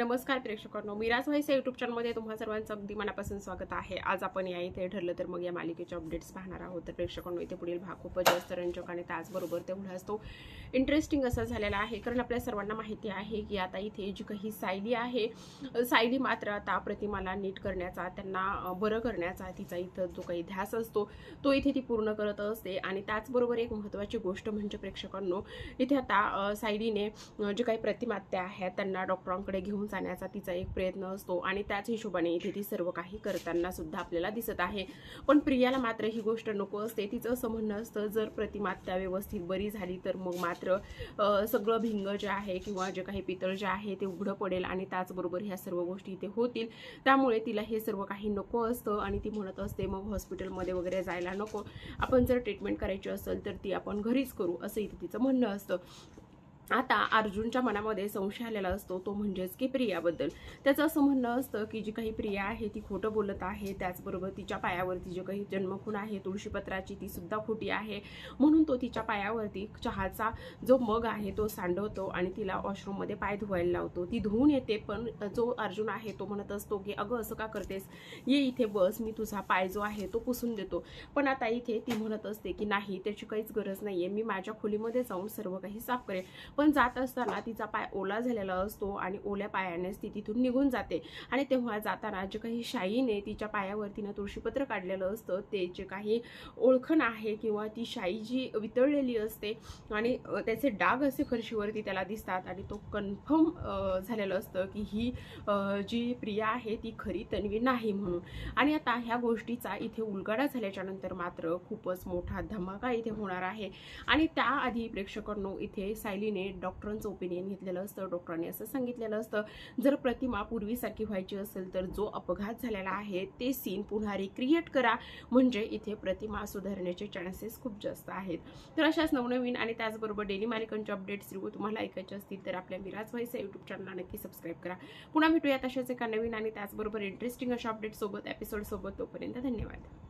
नमस्कार प्रेक्षकांनो मिराज व्हाईस या युट्यूब चॅनलमध्ये तुम्हा सर्वांचं अगदी मनापासून स्वागत आहे. आज आपण या इथे ठरलं तर मग या मालिकेचे अपडेट्स पाहणार आहोत. तर प्रेक्षकांनो इथे पुढील भाग खूपच जास्त रंजक आणि त्याचबरोबर तेवढाच तो इंटरेस्टिंग असा झालेला आहे. कारण आपल्या सर्वांना माहिती आहे की आता इथे जी काही सायली आहे सायली मात्र आता प्रतिमाला नीट करण्याचा त्यांना बरं करण्याचा तिचा इथं जो काही ध्यास असतो तो इथे ती पूर्ण करत असते. आणि त्याचबरोबर एक महत्त्वाची गोष्ट म्हणजे प्रेक्षकांनो इथे आता सायलीने जे काही प्रतिमात्या आहेत त्यांना डॉक्टरांकडे घेऊन जाण्याचा तिचा एक प्रयत्न असतो आणि त्याच हिशोबाने इथे ती सर्व काही करताना सुद्धा आपल्याला दिसत आहे. पण प्रियाला मात्र ही गोष्ट नको असते. तिचं असं म्हणणं असतं जर प्रतिमात्या व्यवस्थित बरी झाली तर मग मात्र सगळं भिंग जे आहे किंवा जे काही पितळ जे आहे ते उघडं पडेल आणि त्याचबरोबर ह्या सर्व गोष्टी इथे होतील. त्यामुळे तिला हे सर्व काही नको असतं आणि ती म्हणत असते मग हॉस्पिटलमध्ये वगैरे जायला नको. आपण जर ट्रीटमेंट करायची असेल तर ती आपण घरीच करू असं इथे तिचं म्हणणं असतं. आता अर्जुनच्या मनामध्ये संशय आलेला असतो तो म्हणजेच की प्रियाबद्दल. त्याचं असं म्हणणं असतं की जी काही प्रिया आहे ती खोटं बोलत आहे त्याचबरोबर तिच्या पायावरती जे काही जन्मखून आहे तुळशीपत्राची ती सुद्धा खोटी आहे. म्हणून तो तिच्या पायावरती चहाचा जो मग आहे तो सांडवतो आणि तिला वॉशरूममध्ये पाय धुवायला लावतो. ती धुवून येते पण जो अर्जुन आहे तो म्हणत असतो की अगं असं का करतेस? ये इथे बस मी तुझा पाय जो आहे तो पुसून देतो. पण आता इथे ती म्हणत असते की नाही त्याची काहीच गरज नाहीये. मी माझ्या खोलीमध्ये जाऊन सर्व काही साफ करेन. पण जात असताना तिचा पाय ओला झालेला असतो आणि ओल्या पायानेच ती तिथून निघून जाते. आणि तेव्हा जाताना जे काही शाईने तिच्या पायावरती ना तुळशीपत्र काढलेलं असतं ते जे काही ओळखण आहे किंवा ती शाई जी वितळलेली असते आणि त्याचे डाग असे फरशीवरती त्याला दिसतात आणि तो कन्फर्म झालेलं असतं की ही जी प्रिया आहे ती खरी तन्वी नाही म्हणून. आणि आता ह्या गोष्टीचा इथे उलगडा झाल्याच्यानंतर मात्र खूपच मोठा धमाका इथे होणार आहे. आणि त्याआधी प्रेक्षकांनो इथे सायलीने डॉक्टरांचं ओपिनियन घेतलेलं असतं डॉक्टरांनी असं सांगितलेलं असतं. जर प्रतिमा पूर्वीसारखी व्हायची असेल तर जो अपघात झालेला आहे ते सीन पुन्हा रिक्रिएट करा. म्हणजे इथे प्रतिमा सुधारण्याचे चान्सेस खूप जास्त आहेत. तर अशाच नवनवीन आणि त्याचबरोबर डेली मालिकांचे अपडेट्स रिव्ह्यू तुम्हाला ऐकायचे असतील तर आपल्या मिराज व्हायचा यूट्यूब चॅनलला नक्की सबस्क्राईब करा. पुन्हा भेटूया तशाच एका नवीन आणि त्याचबरोबर इंटरेस्टिंग अशा अपडेट सोबत एपिसोड सोबत. तोपर्यंत धन्यवाद.